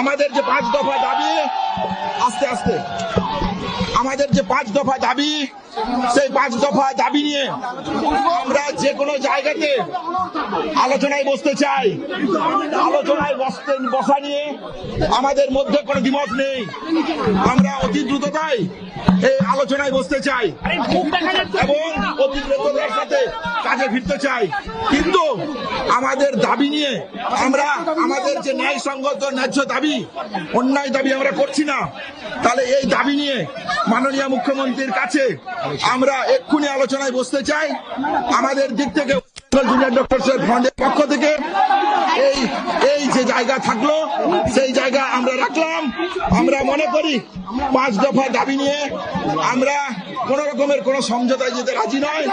আমাদের যে পাঁচ দফা দাবি আস্তে আস্তে। আমাদের যে পাঁচ দফা দাবি সেই পাঁচ দফা দাবি নিয়ে আমরা যে কোনো জায়গাতে আলোচনায় বসতে চাই। আলোচনায় বসতে বসা নিয়ে আমাদের মধ্যে কোনো দ্বিমত নেই। আমরা অতি দ্রুততায় এই আলোচনায় বসতে চাই। এবং অতি দ্রুততার সাথে কাজে ফিরতে চাই। কিন্তু আমাদের দাবি নিয়ে আমরা আমাদের যে ন্যায়সঙ্গত ন্যায্য দাবি, অন্যায় দাবি আমরা করছি না। তাহলে এই দাবি নিয়ে মাননীয় মুখ্যমন্ত্রীর কাছে আমরা এক্ষুনি আলোচনায় বসতে চাই। আমাদের দিক থেকে পক্ষ থেকে এই এই যে জায়গা থাকল, সেই জায়গা আমরা রাখলাম। আমরা মনে করি পাঁচ দফা দাবি নিয়ে আমরা কোন রকমের কোনো সমঝোতায় যেতে রাজি নয়।